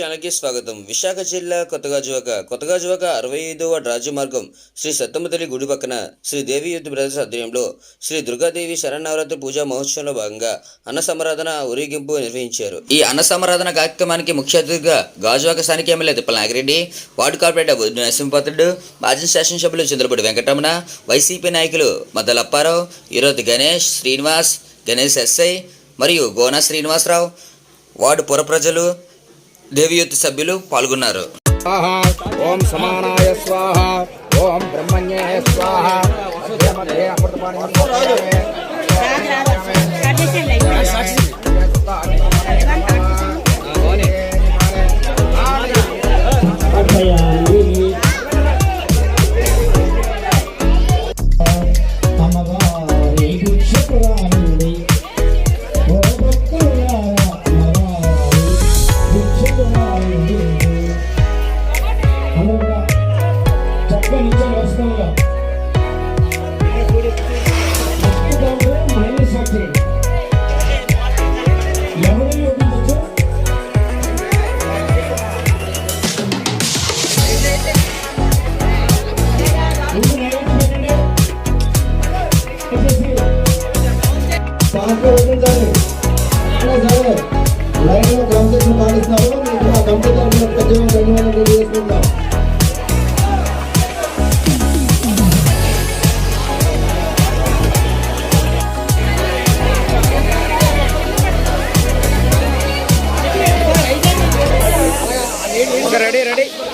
ఛానల్కి స్వాగతం. విశాఖ జిల్లా కొత్తగాజువాక కొత్తగాజువాక అరవై ఐదవ రాజమార్గం శ్రీ సత్తమ్మతల్లి గుడి పక్కన శ్రీ దేవి యుద్ధ బ్రదర్స్ ఆధ్వర్యంలో శ్రీ దుర్గాదేవి శరణవరాత్రి పూజా మహోత్సవంలో భాగంగా అన్న సమరాధన ఊరేగింపు నిర్వహించారు. ఈ అన్న సమరాధన కార్యక్రమానికి ముఖ్య అతిథిగా గాజువాక స్థానిక MLA Tippala Nagireddy ward corporator Boddu Narasimhapatrudu మాజీ శాసనసభ్యులు చంద్రపూడి వెంకటరమణ వైసీపీ నాయకులు మద్దలప్పారావు ఈరోజు గణేష్ శ్రీనివాస్ గణేష్ ఎస్ఐ మరియు గోనా శ్రీనివాసరావు వార్డు పుర ప్రజలు దేవియుత్ సభ్యులు పాల్గొన్నారు. ఓం సమానాయ స్వాహ ఓం బ్రహ్మణ్యే స్వాహ.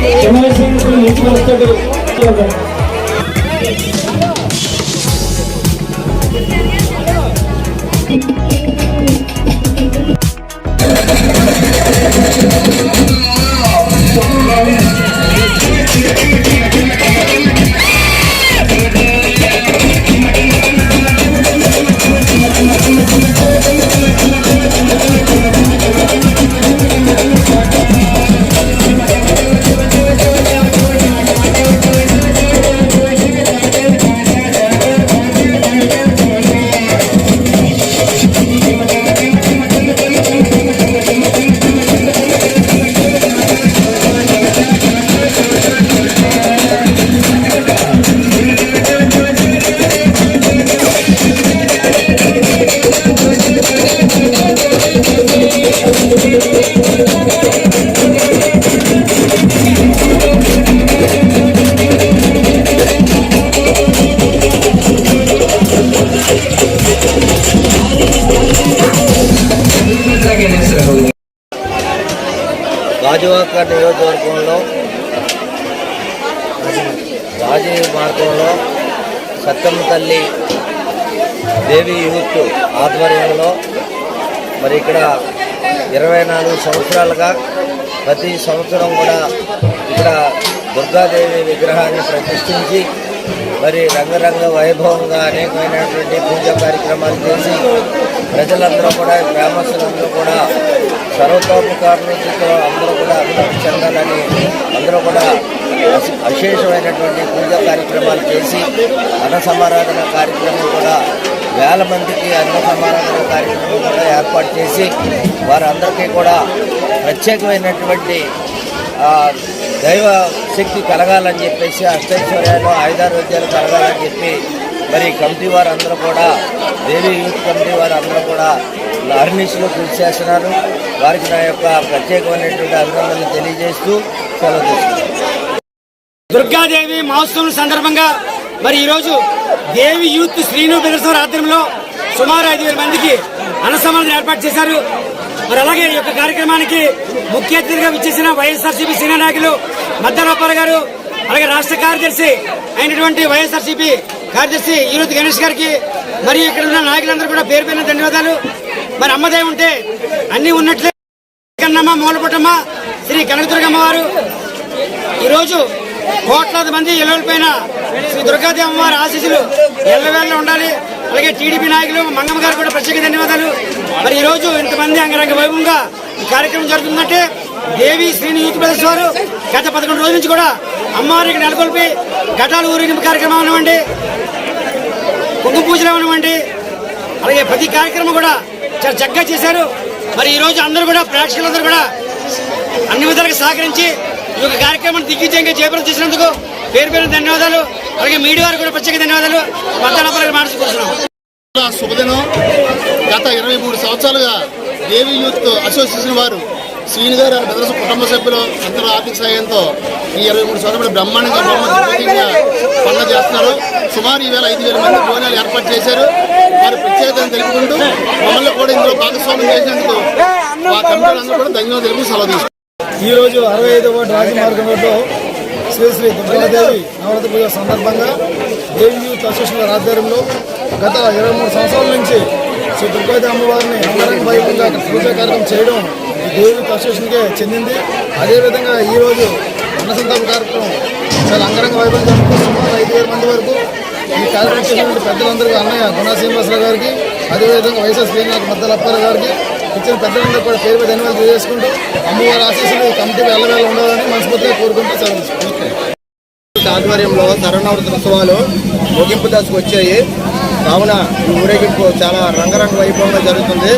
手前先生に行きましたけど。గాజువాక నియోజకవర్గంలో రాజీవ్ మార్గంలో సత్తమ్మ తల్లి దేవి యూత్ ఆధ్వర్యంలో మరి ఇక్కడ ఇరవై నాలుగు సంవత్సరాలుగా ప్రతి సంవత్సరం కూడా ఇక్కడ దుర్గాదేవి విగ్రహాన్ని ప్రతిష్ఠించి మరి రంగరంగ వైభవంగా అనేకమైనటువంటి పూజా కార్యక్రమాలు చేసి ప్రజలందరూ కూడా గ్రామస్తులందరూ కూడా సర్వతోపకారులు అందరూ కూడా అభివృద్ధి చెందాలని అందరూ కూడా అశ- అశేషమైనటువంటి పూజా కార్యక్రమాలు చేసి అన్న సమారాధన కార్యక్రమం కూడా వేల మందికి అన్న సమారాధన కార్యక్రమం కూడా ఏర్పాటు చేసి వారందరికీ కూడా ప్రత్యేకమైనటువంటి దైవ శక్తి కలగాలని చెప్పేసి అష్టైశ్వర్యాలు ఆయుధారోగ్యాలు కలగాలని చెప్పి మరి కమిటీ వారు అందరూ కూడా దేవి యూత్ కమిటీ వారు అందరూ కూడా అర్నిష్లో కృషి చేస్తున్నారు. వారికి నా యొక్క ప్రత్యేకమైనటువంటి అభినందనలు తెలియజేస్తూ సెలవు తీసుకున్నాను దుర్గాదేవి మహోత్సవం సందర్భంగా మరి ఈరోజు దేవి యూత్ శ్రీను బిరసవర ఆధ్వర్యంలో సుమారు ఐదు వేల మందికి అన్నసమాధం ఏర్పాటు చేశారు. మరి అలాగే ఈ యొక్క కార్యక్రమానికి ముఖ్య అతిథిగా విచ్చేసిన వైఎస్ఆర్సీపీ సీనియర్ నాయకులు మద్దరాపాల గారు అలాగే రాష్ట్ర కార్యదర్శి అయినటువంటి వైఎస్ఆర్సీపీ కార్యదర్శి ఈరోజు గణేష్ గారికి మరియు ఇక్కడ ఉన్న నాయకులందరూ కూడా పేరు పేరున ధన్యవాదాలు. మరి అమ్మదే ఉంటే అన్ని ఉన్నట్లే. కన్నమ్మ మూలపుట్టమ్మ శ్రీ కనకదుర్గమ్మ వారు. ఈరోజు కోట్లాది మంది ఎల్లపైన శ్రీ దుర్గాదేవి అమ్మవారి ఆశీస్సులు ఎల్లవేళ్ళ ఉండాలి. అలాగే టీడీపీ నాయకులు మంగమ్మ గారు కూడా ప్రత్యేక ధన్యవాదాలు. మరి ఈ రోజు ఇంతమంది అంగరంగ వైభవంగా ఈ కార్యక్రమం జరుగుతుందంటే దేవి శ్రీని యూత్ ప్రదర్శన వారు గత పదకొండు రోజుల నుంచి కూడా అమ్మవారికి నెలకొల్పి ఘటాలు ఊరేగింపు కార్యక్రమం అనివ్వండి కుంకుమ పూజలు అనివ్వండి అలాగే ప్రతి కార్యక్రమం కూడా చాలా చక్కగా చేశారు. మరి ఈ రోజు అందరూ కూడా ప్రేక్షకులందరూ కూడా అన్ని విధాలుగా సహకరించి ఈ యొక్క కార్యక్రమాన్ని దిగ్విజయంగా చేపలు చేసినందుకు పేరు పేరు ధన్యవాదాలు. అలాగే మీడియా వారికి కూడా ప్రత్యేక ధన్యవాదాలు. మధ్యాహ్నం మార్చుకుంటున్నాం శుభదినం. గత ఇరవై మూడు సంవత్సరాలుగా దేవి యూత్ అసోసియేషన్ వారు శ్రీని గారు కుటుంబ సభ్యులు అందరూ ఆర్థిక సాయంతో ఈ ఇరవై మూడు సంవత్సరాలు బ్రహ్మాండంగా బ్రహ్మాండంగా పనులు చేస్తున్నారు. సుమారు ఈవేళ ఐదు వేల మంది భోజనాలు ఏర్పాటు చేశారు. వారి ప్రత్యేకతను తెలుపుకుంటూ చేసినందుకు మా కూడా ధన్యవాదాలు తెలుపు సెలవు తీసుకుంటున్నాం. ఈ రోజు అరవై ఐదవ రాజమార్గం రోడ్లో శ్రీ శ్రీ దుర్గాదేవి నవరాత్రి పూజ సందర్భంగా దేవి యూత్ అసోసియేషన్ వారి ఆధ్వర్యంలో గత ఇరవై మూడు సంవత్సరాల నుంచి శ్రీ దుర్గాదేవి అమ్మవారిని అంగరంగ వైభవంగా పూజా కార్యక్రమం చేయడం ఈ దేవి యూత్ అసోసియేషన్కే చెందింది అదేవిధంగా ఈరోజు అన్నసంతాప కార్యక్రమం చాలా అంగరంగ వైభవం సుమారు ఐదు వేల మంది వరకు ఈ కార్యక్రమం చేసినటువంటి పెద్దలందరికీ అన్నయ్య గుణా శ్రీనివాసరావు గారికి అదేవిధంగా వైఎస్ఆర్ శ్రీనాథ్ మద్దల అప్పారావు గారికి ఇచ్చిన పెద్దలందరూ కూడా పేరు మీద ధన్యవాదాలు తెలియజేసుకుంటూ అమ్మవారి ఆశీస్సులు కమిటీ వెళ్ళవేళ ఉండాలని మనస్ఫూర్తిగా కోరుకుంటూ సెలవు ఆధ్వర్యంలో శరణవరత ఉత్సవాలు ముగింపు దశకు వచ్చాయి. కావున ఈ ఊరేగింపు చాలా రంగరంగ వైభవంగా జరుగుతుంది.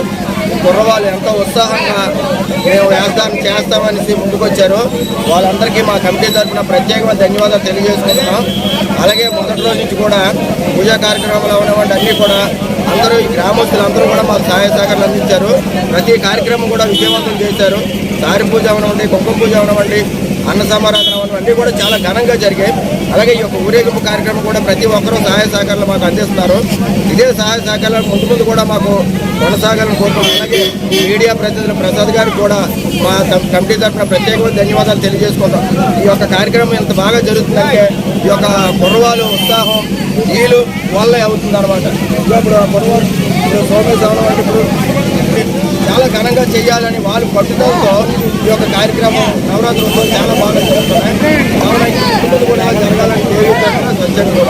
కుర్రవాళ్ళు ఎంతో ఉత్సాహంగా మేము వేస్తాం చేస్తామనేసి ముందుకొచ్చారు. వాళ్ళందరికీ మా కమిటీ తరఫున ప్రత్యేకమైన ధన్యవాదాలు తెలియజేసుకుంటున్నాం. అలాగే మొదటి రోజు నుంచి కూడా పూజా కార్యక్రమాలు ఉన్నవంటి అన్నీ కూడా అందరూ ఈ గ్రామస్తులందరూ కూడా మాకు సహాయ సహకారాలు అందించారు. ప్రతి కార్యక్రమం కూడా విజయవంతం చేశారు. దారి పూజ అవనవండి కుంకుమ పూజ అవనవండి అన్న సమారాధన అవన్నీ కూడా చాలా ఘనంగా జరిగాయి. అలాగే ఈ యొక్క ఊరేగింపు కార్యక్రమం కూడా ప్రతి ఒక్కరూ సహాయ సహకారాలు మాకు అందిస్తున్నారు. ఇదే సహాయ సహకారాలు ముందు ముందు కూడా మాకు కొనసాగాలని కోరుకుంటున్నాం అలాగే మీడియా ప్రతినిధులు ప్రసాద్ గారికి కూడా మా కమిటీ తరఫున ప్రత్యేకమైన ధన్యవాదాలు తెలియజేసుకుంటాం ఈ యొక్క కార్యక్రమం ఎంత బాగా జరుగుతుందంటే ఈ యొక్క కుర్రవాళ్ళు ఉత్సాహం వీలు వల్లే అవుతుంది అనమాట ఇప్పుడు ఆ కుర్రవాళ్ళు ఇప్పుడు సోమేశ్వరం అంటే ఇప్పుడు చాలా ఘనంగా చేయాలని వాళ్ళు పట్టుదలతో ఈ యొక్క కార్యక్రమం నవరాత్రి ఉత్సవం చాలా బాగా జరుగుతున్నాయి. కూడా జరగాలని స్వచ్ఛంగా